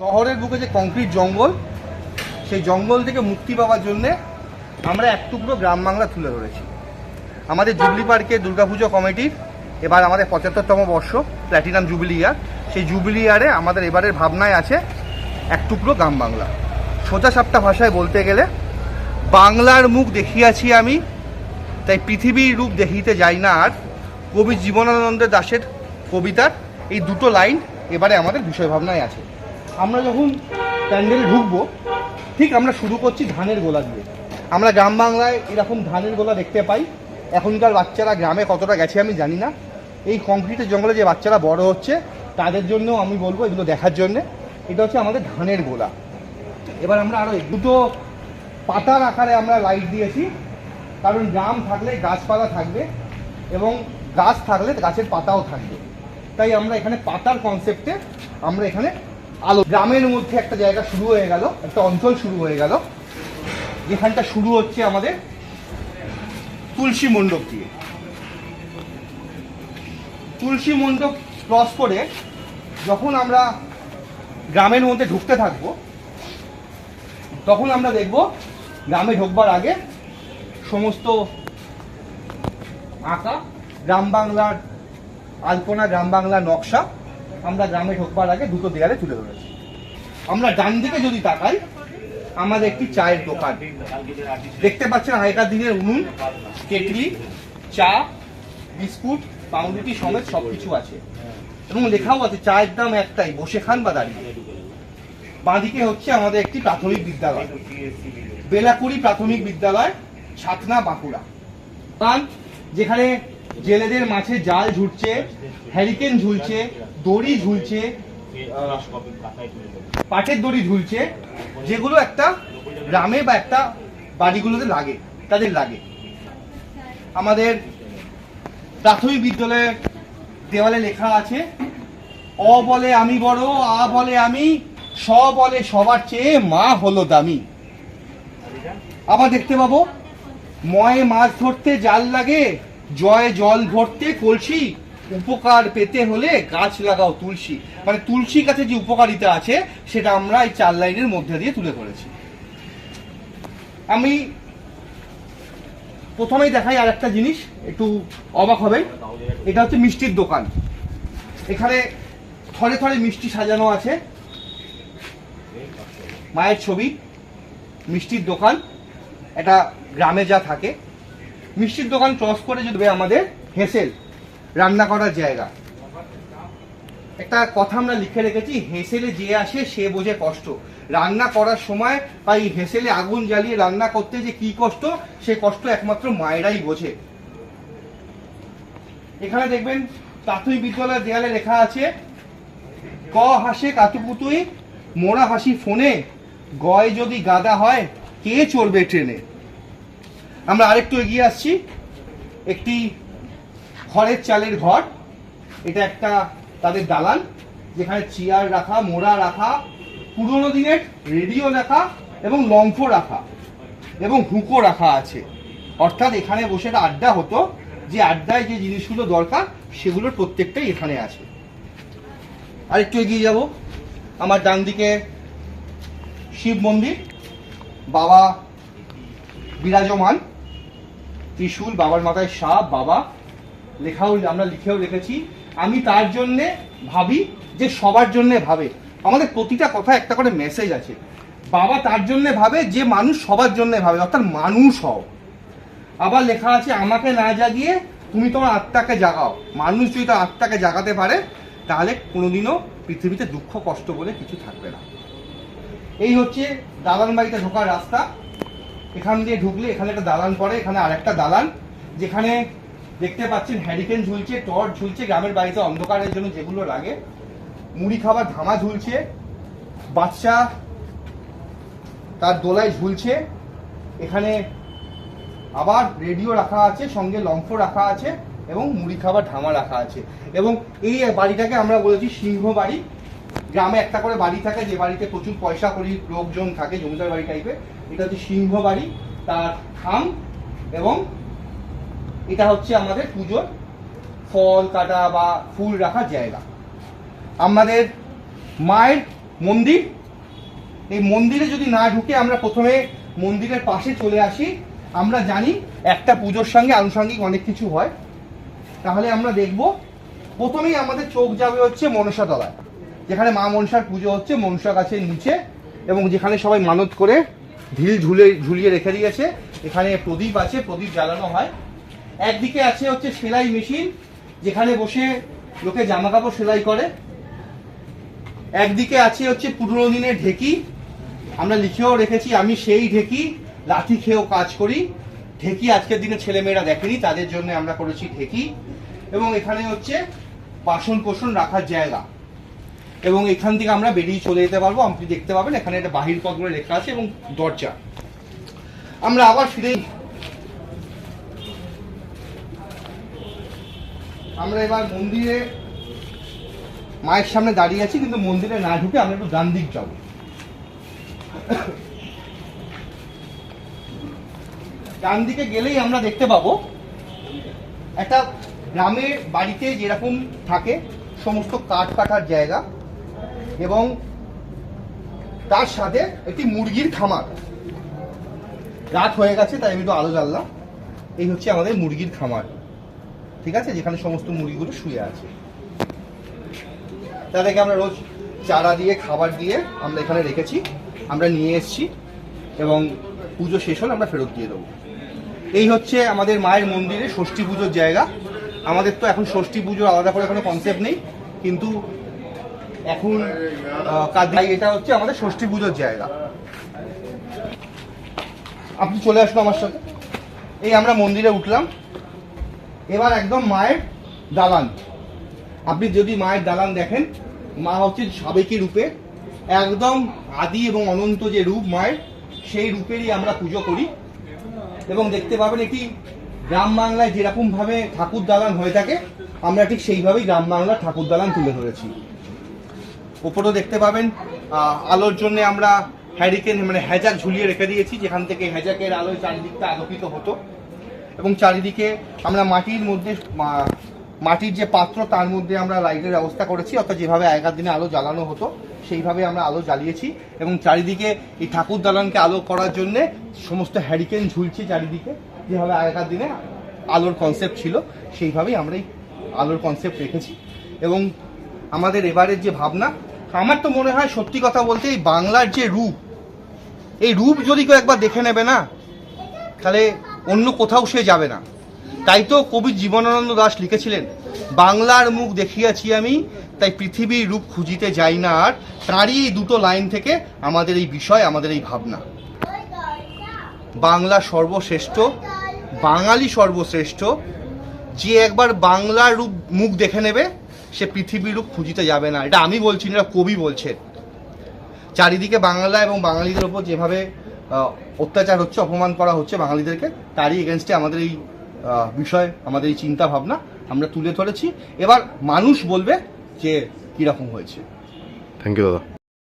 শহরের বুকে যে কংক্রিট জঙ্গল, সেই জঙ্গল থেকে মুক্তি পাওয়ার জন্যে আমরা এক টুকরো গ্রাম বাংলা তুলে ধরেছি। আমাদের জুবলি পার্কে দুর্গাপুজো কমিটির এবার আমাদের পঁচাত্তরতম বর্ষ, প্ল্যাটিনাম জুবিলি ইয়ার। সেই জুবিলি ইয়ারে আমাদের এবারের ভাবনায় আছে এক টুকরো গ্রাম বাংলা। সোজা সাপটা ভাষায় বলতে গেলে, বাংলার মুখ দেখিয়াছি আমি, তাই পৃথিবীর রূপ দেখিতে যাই না আর। কবি জীবনানন্দ দাশের কবিতার এই দুটো লাইন এবারে আমাদের বিষয় ভাবনায় আছে। আমরা যখন প্যান্ডেলে ঢুকবো, ঠিক আমরা শুরু করছি ধানের গোলা দিয়ে। আমরা গ্রাম বাংলায় এরকম ধানের গোলা দেখতে পাই। এখনকার বাচ্চারা গ্রামে কতটা গেছে আমি জানি না। এই কংক্রিটের জঙ্গলে যে বাচ্চারা বড় হচ্ছে, তাদের জন্য আমি বলব এগুলো দেখার জন্যে। এটা হচ্ছে আমাদের ধানের গোলা। এবার আমরা আরও দুটো পাতার আকারে আমরা লাইট দিয়েছি। কারণ গ্রাম থাকলে গাছপালা থাকবে এবং গাছ থাকলে গাছের পাতাও থাকবে। তাই আমরা এখানে পাতার কনসেপ্টে আমরা এখানে আলো। গ্রামের মধ্যে একটা জায়গা শুরু হয়ে গেল, একটা অঞ্চল শুরু হয়ে গেল। যেখানটা শুরু হচ্ছে আমাদের তুলসী মণ্ডপ দিয়ে। তুলসী মণ্ডপ ক্রস করে যখন আমরা গ্রামের মধ্যে ঢুকতে থাকব, তখন আমরা দেখব গ্রামে ঢুকবার আগে সমস্ত আঁকা, গ্রাম বাংলার আলপনা, গ্রাম বাংলার নকশা। আমরা গ্রামে ঢোকবার আগে দুটো দেয়ালে তুলে ধরেছি। আমরা ডান দিকে যদি তাকাই, আমাদের একটি চায়ের দোকান। দেখতে পাচ্ছেন আগেকার দিনের উনুন, কেটলি, চা, বিস্কুট, পাউরুটি সমেত সব কিছু আছে। এবং লেখাও আছে, চায়ের দাম একটাই, বসে খান বা দাঁড়িয়ে। বাঁদিকে হচ্ছে আমাদের একটি প্রাথমিক বিদ্যালয়। বেলাকুড়ি প্রাথমিক বিদ্যালয়, ছাতনা বাঁকুড়া। যেখানে জেলেদের মাছের জাল ঝুটছে হ্যারিকেন ঝুলছে, দড়ি ঝুলছে পাটের দড়ি ঝুলছে, যেগুলো একটা গ্রামে বা একটা বাড়িগুলোতে লাগে, তাদের লাগে। আমাদের প্রাথমিক বিদ্যালয়ের দেওয়ালে লেখা আছে, অ বলে আমি বড়, আ বলে আমি, স বলে সবার চেয়ে মা হলো দামি। আবার দেখতে পাবো, ময়ে মাছ ধরতে জাল লাগে জয় জল ভরতে কলসি, উপকার পেতে হলে গাছ লাগাও তুলসী। মানে তুলসী গাছে যে উপকারিতা আছে, সেটা আমরা এই চার লাইনের মধ্যে দিয়ে তুলে ধরেছি। আমি প্রথমেই দেখাই আর একটা জিনিস, একটু অবাক হবেন। এটা হচ্ছে মিষ্টির দোকান। এখানে থরে থরে মিষ্টি সাজানো আছে। মায়ের ছবি, মিষ্টির দোকান। এটা গ্রামে যা থাকে। মিষ্টির দোকান ক্রস করে যদি আমাদের হেসেল, রান্না করার জায়গা। একটা কথা আমরা লিখে রেখেছি, হেসেলে যে আসে সে বোঝে কষ্ট। রান্না করার সময় বা এই হেসেলে আগুন জ্বালিয়ে রান্না করতে যে কি কষ্ট, সে কষ্ট একমাত্র মায়েরাই বোঝে। এখানে দেখবেন প্রাথমিক বিদ্যালয়ের দেয়ালে লেখা আছে, ক হাসে কাতুকুতুই মোরা হাসি ফোনে, গয় যদি গাদা হয়, কে চড়বে ট্রেনে? আমরা আরেকটু এগিয়ে আসছি। একটি খড়ের চালের ঘর। এটা একটা তাদের দালান, যেখানে চেয়ার রাখা, মোড়া রাখা, পুরোনো দিনের রেডিও রাখা এবং লম্ফ রাখা এবং হুঁকো রাখা আছে। অর্থাৎ এখানে বসে আড্ডা হতো, যে আড্ডায় যে জিনিসগুলো দরকার সেগুলোর প্রত্যেকটাই এখানে আছে। আর একটু এগিয়ে যাব। আমার ডান দিকে শিব মন্দির, বাবা বিরাজমান। ত্রিশূল বাবার মাথায় সাপ, বাবা, লেখাও, আমরা লিখেও রেখেছি। আমি তার জন্যে ভাবি যে সবার জন্যে ভাবে। আমাদের প্রতিটা কথা একটা করে মেসেজ আছে। বাবা তার জন্যে ভাবে যে মানুষ সবার জন্যে ভাবে, অর্থাৎ মানুষ হও। আবার লেখা আছে, আমাকে না জাগিয়ে তুমি তোমার আত্মাকে জাগাও। মানুষ যদি তার আত্মাকে জাগাতে পারে, তাহলে কোনোদিনও পৃথিবীতে দুঃখ, কষ্ট বলে কিছু থাকবে না। এই হচ্ছে দালান বাড়িতে ঢোকার রাস্তা। এখান দিয়ে ঢুকলে এখানে একটা দালান পড়ে, এখানে আরেকটা দালান, যেখানে দেখতে পাচ্ছেন হ্যারিকেন ঝুলছে টর্চ ঝুলছে, গ্রামের বাড়িতে অন্ধকারের জন্য যেগুলো লাগে। মুড়ি খাবার ধামা ঝুলছে, বাচ্চা তার দোলায় ঝুলছে। এখানে আবার রেডিও রাখা আছে, সঙ্গে লম্ফ রাখা আছে এবং মুড়ি খাবার ধামা রাখা আছে। এবং এই বাড়িটাকে আমরা বলেছি সিংহ বাড়ি গ্রামে একটা করে বাড়ি থাকে, যে বাড়িতে প্রচুর পয়সা করি, লোকজন থাকে, জমিদার বাড়ি টাইপের এটা হচ্ছে সিংহ বাড়ি, তার থাম এবং এটা হচ্ছে আমাদের পুজোর ফল, কাটা বা ফুল রাখার জায়গা। আমাদের মায়ের মন্দির, এই মন্দিরে যদি না ঢুকে আমরা প্রথমে মন্দিরের পাশে চলে আসি। আমরা জানি একটা পুজোর সঙ্গে আনুষঙ্গিক অনেক কিছু হয়। তাহলে আমরা দেখব, প্রথমেই আমাদের চোখ যাবে হচ্ছে মনসা তলায় যেখানে মা মনসার পুজো হচ্ছে মনসা গাছের নিচে এবং যেখানে সবাই মানত করে ঢিল ঝুলে ঝুলিয়ে রেখে দিয়েছে, এখানে প্রদীপ আছে, প্রদীপ জ্বালানো হয়। একদিকে আছে হচ্ছে সেলাই মেশিন, যেখানে বসে লোকে জামা কাপড় সেলাই করে। একদিকে আছে হচ্ছে পুরনো দিনের ঢেকি, আমরা লিখেও রেখেছি, আমি সেই ঢেকি, লাঠি খেয়েও কাজ করি। ঢেকি আজকের দিনে ছেলেমেয়েরা দেখেনি, তাদের জন্য আমরা করেছি ঢেকি। এবং এখানে হচ্ছে বাসন কোসন রাখার জায়গা। এবং এখান থেকে আমরা বেরিয়ে চলে যেতে পারব। আপনি দেখতে পাবেন, এখানে একটা বাহির পথ বলে লেখা আছে এবং দরজা। আমরা আবার ফিরে আমরা এবার মন্দিরে, মায়ের সামনে দাঁড়িয়ে আছি, কিন্তু মন্দিরে না ঢুকে আমরা একটু ডান দিক যাব। ডান দিকে গেলেই আমরা দেখতে পাবো, একটা গ্রামের বাড়িতে যেরকম থাকে, সমস্ত কাঠ কাটার জায়গা। এবং তার সাথে একটি মুরগির খামার। রাত হয়ে গেছে, তাই আমি একটু আলো জ্বাললাম। এই হচ্ছে আমাদের মুরগির খামার। ঠিক আছে? যেখানে সমস্ত মুরগিগুলো শুয়ে আছে। তাদেরকে আমরা রোজ চারা দিয়ে, খাবার দিয়ে আমরা এখানে রেখেছি। আমরা নিয়ে এসেছি এবং পুজো শেষ হলে আমরা ফেরত দিয়ে দেবো। এই হচ্ছে আমাদের মায়ের মন্দিরে ষষ্ঠী পুজোর জায়গা। আমাদের তো এখন ষষ্ঠী পুজোর আলাদা করে কোনো কনসেপ্ট নেই। কিন্তু এখন তাই এটা হচ্ছে আমাদের ষষ্ঠী পুজোর জায়গা। আপনি চলে আসুন আমার সাথে। এই আমরা মন্দিরে উঠলাম। এবার একদম মায়ের দালান। আপনি যদি মায়ের দালান দেখেন, মা হচ্ছে সাবেকি রূপে, একদম আদি এবং অনন্ত যে রূপ মায়ের, সেই রূপেরই আমরা পুজো করি। এবং দেখতে পাবেন একটি গ্রাম বাংলায় যেরকম ভাবে ঠাকুর দালান হয়ে থাকে, আমরা ঠিক সেইভাবেই গ্রাম বাংলার ঠাকুর দালান তুলে ধরেছি। ওপরেও দেখতে পাবেন। আলোর জন্য আমরা হ্যারিকেন মানে হ্যাজাক ঝুলিয়ে রেখে দিয়েছি, যেখান থেকে হ্যাজাকের আলোয় চারিদিকটা আলোকিত হতো। এবং চারিদিকে আমরা মাটির মধ্যে মাটির যে পাত্র, তার মধ্যে আমরা লাইটের ব্যবস্থা করেছি। অর্থাৎ যেভাবে আগেকার দিনে আলো জ্বালানো হতো, সেইভাবে আমরা আলো জ্বালিয়েছি। এবং চারিদিকে এই ঠাকুর দালানকে আলো করার জন্যে সমস্ত হ্যারিকেন ঝুলছে চারিদিকে। যেভাবে আগেকার দিনে আলোর কনসেপ্ট ছিল, সেইভাবেই আমরা এই আলোর কনসেপ্ট রেখেছি। এবং আমাদের এবারের যে ভাবনা আমার তো মনে হয় সত্যি কথা বলতে এই বাংলার যে রূপ, এই রূপ যদি কেউ একবার দেখে নেবে না, তাহলে অন্য কোথাও সে যাবে না। তাই তো কবি জীবনানন্দ দাস লিখেছিলেন, বাংলার মুখ দেখিয়াছি আমি, তাই পৃথিবীর রূপ খুঁজিতে যাই না আর, তারই এই দুটো লাইন থেকে আমাদের এই বিষয়, আমাদের এই ভাবনা। বাংলা সর্বশ্রেষ্ঠ, বাঙালি সর্বশ্রেষ্ঠ, যে একবার বাংলার রূপ মুখ দেখে নেবে সে পৃথিবীর রূপ খুঁজিতে যাবে না। এটা আমি বলছি না কবি বলছেন। চারিদিকে বাংলা এবং বাঙালিদের ওপর যেভাবে অত্যাচার হচ্ছে, অপমান করা হচ্ছে, বাঙালিদেরকে তারই এগেনস্টে আমাদের এই বিষয়, আমাদের এই চিন্তা ভাবনা আমরা তুলে ধরেছি। এবার মানুষ বলবে যে কীরকম হয়েছে। থ্যাংক ইউ দাদা।